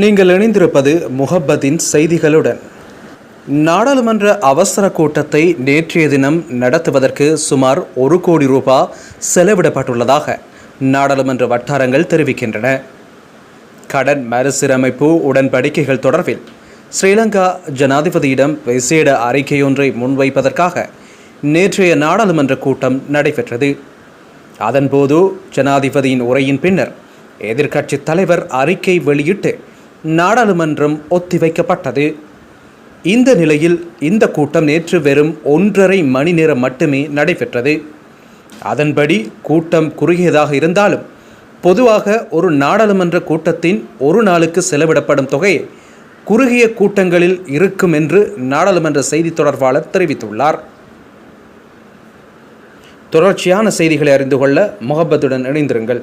நீங்கள் இணைந்திருப்பது முகப்பதின் செய்திகளுடன். நாடாளுமன்ற அவசர கூட்டத்தை நேற்றைய தினம் நடத்துவதற்கு சுமார் ஒரு கோடி ரூபாய் செலவிடப்பட்டுள்ளதாக நாடாளுமன்ற வட்டாரங்கள் தெரிவிக்கின்றன. கடன் மறுசீரமைப்பு உடன்படிக்கைகள் தொடர்பில் ஸ்ரீலங்கா ஜனாதிபதியிடம் விசேட அறிக்கையொன்றை முன்வைப்பதற்காக நேற்றைய நாடாளுமன்ற கூட்டம் நடைபெற்றது. அதன்போது ஜனாதிபதியின் உரையின் பின்னர் எதிர்க்கட்சித் தலைவர் அறிக்கை வெளியிட்டு நாடாளுமன்றம் ஒத்திவைக்கப்பட்டது. இந்த நிலையில் இந்த கூட்டம் நேற்று வெறும் ஒன்றரை மணி நேரம் மட்டுமே நடைபெற்றது. அதன்படி கூட்டம் குறுகியதாக இருந்தாலும் பொதுவாக ஒரு நாடாளுமன்ற கூட்டத்தின் ஒரு நாளுக்கு செலவிடப்படும் தொகை குறுகிய கூட்டங்களில் இருக்கும் என்று நாடாளுமன்ற செய்தி தொடர்பாளர் தெரிவித்துள்ளார். தொடர்ச்சியான செய்திகளை அறிந்து கொள்ள முகப்பத்துடன் இணைந்திருங்கள்.